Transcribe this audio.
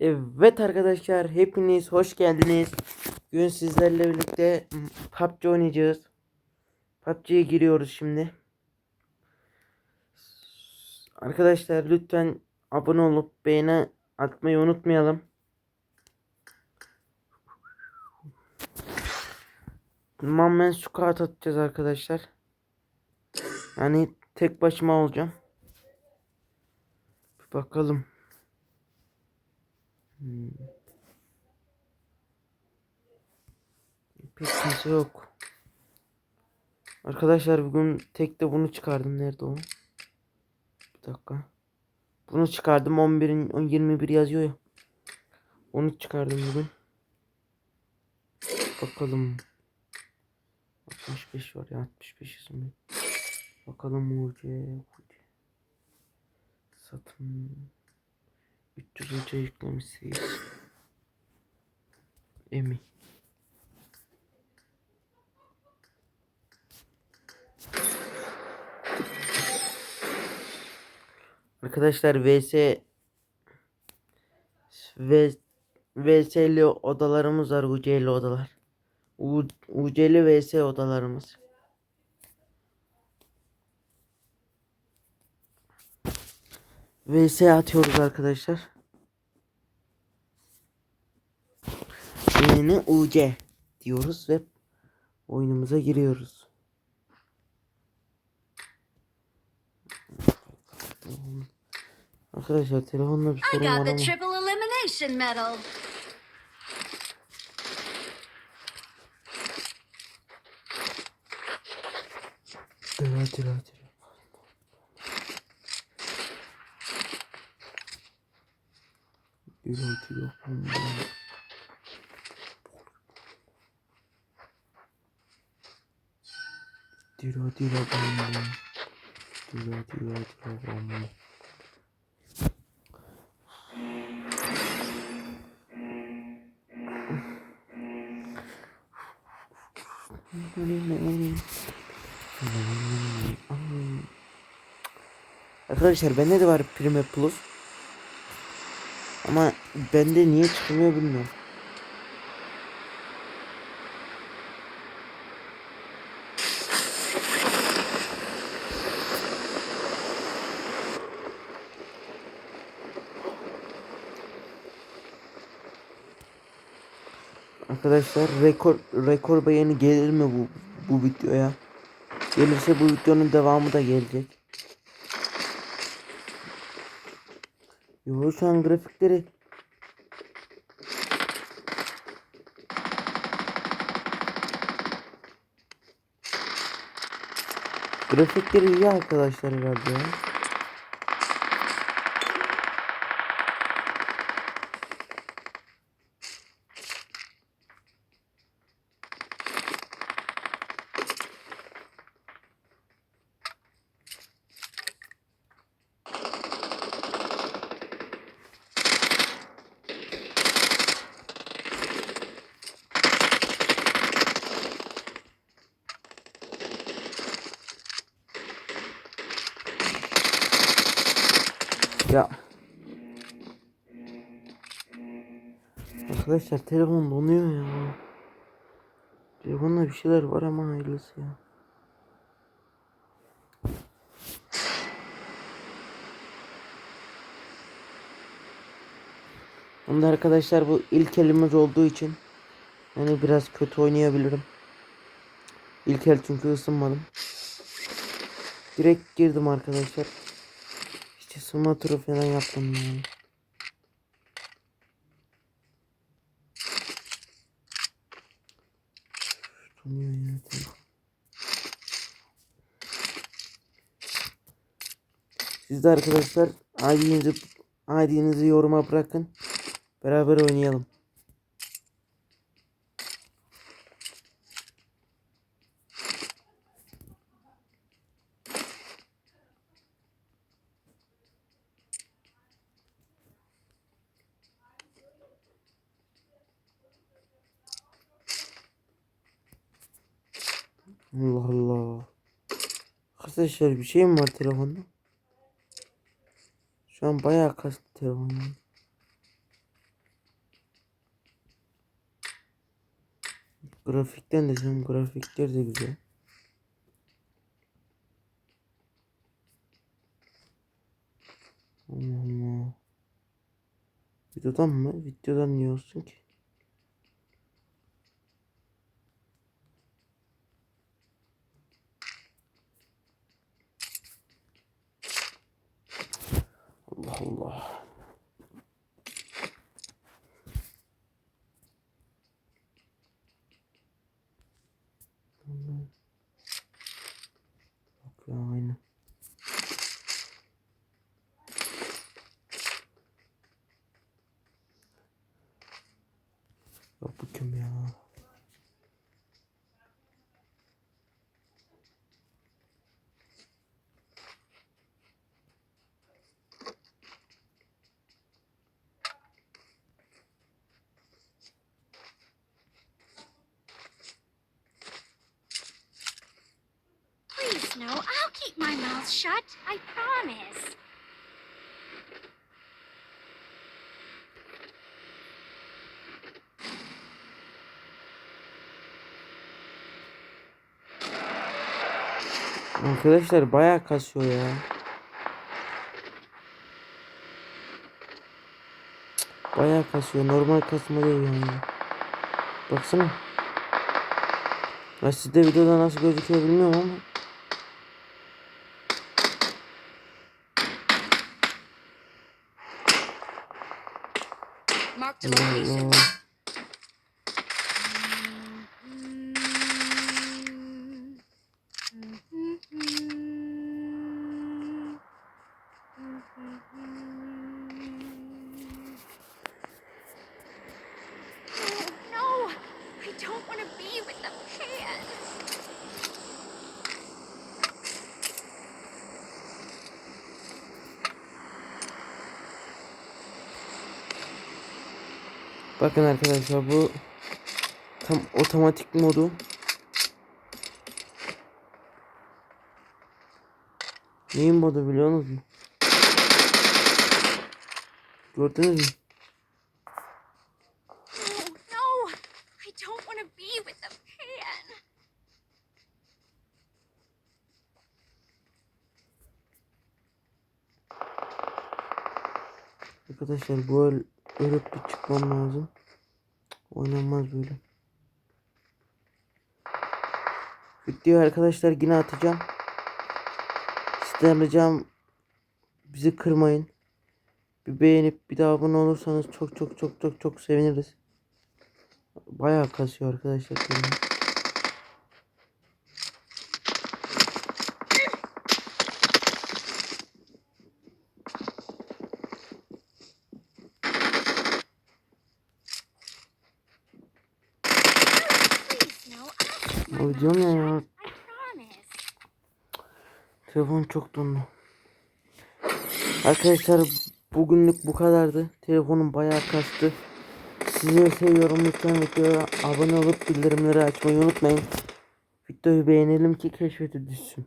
Evet arkadaşlar hepiniz hoş geldiniz. Bugün sizlerle birlikte PUBG oynayacağız. PUBG'ye giriyoruz şimdi. Arkadaşlar lütfen abone olup beğeni atmayı unutmayalım. Tamamen kağıt atacağız arkadaşlar. Yani tek başıma olacağım. Bakalım. Hmm. Pek kimse yok. Arkadaşlar bugün tek de bunu çıkardım. Nerede o? Bir dakika. Bunu çıkardım. 11'in 10 21 yazıyor ya. Onu çıkardım bugün. Bakalım. 65 var ya 65 isimli. Bakalım UC. Satın. 300 hoca yüklemişiz. Emi. Arkadaşlar VS V VS'li odalarımız var UC'li odalar. U, UC'li VS odalarımız. VS atıyoruz arkadaşlar. Yeni UC diyoruz ve oyunumuza giriyoruz. Arkadaşlar telefonla bir sorun var ama triple elimination medal. Dira dira bam bam. Dira dira dira bam bam. Arkadaşlar bende de var Prime Plus. Ama bende niye çıkmıyor bilmiyorum. Arkadaşlar rekor rekor beğeni gelir mi bu bu videoya? Gelirse bu videonun devamı da gelecek. Yo şu an grafikleri Grafikleri iyi arkadaşlar herhalde ya. Ya. Arkadaşlar telefon donuyor ya. Telefonda bir şeyler var ama hayırlısı ya. Bunda arkadaşlar bu ilk elimiz olduğu için yani biraz kötü oynayabilirim. İlk el çünkü ısınmadım. Direkt girdim arkadaşlar. Hiç ısınma turu falan yaptım yani. Ya telefon. Siz de arkadaşlar ID'nizi ID'nizi yoruma bırakın. Beraber oynayalım. Allah Allah. Arkadaşlar bir şey mi var telefonda? Şu an bayağı kaslı telefonum. Grafikten de canım grafikler de güzel. Allah Allah. Videodan mı? Videodan niye olsun ki? Allah. Yok ya aynı. Ya bu kim ya? No. I'll keep my mouth shut. I promise. Arkadaşlar bayağı kasıyor ya. Bayağı kasıyor. Normal kasma değil yani. Baksana. Ya sizde videoda nasıl gözüküyor bilmiyorum ama. Mark the location. Mm-hmm. Bakın arkadaşlar bu tam otomatik modu. Neyin modu biliyor musunuz? Gördünüz mü? Arkadaşlar bu ölüp bir çıkmam lazım. Oynanmaz böyle. Video arkadaşlar yine atacağım. Sizden ricam bizi kırmayın. Bir beğenip bir daha abone olursanız çok çok çok çok çok seviniriz. Bayağı kasıyor arkadaşlar. kendini. Video ne ya? promise. Telefon çok dondu. Arkadaşlar bugünlük bu kadardı. Telefonum bayağı kastı. Sizi seviyorum. Lütfen videoya abone olup bildirimleri açmayı unutmayın. Videoyu beğenelim ki keşfete düşsün.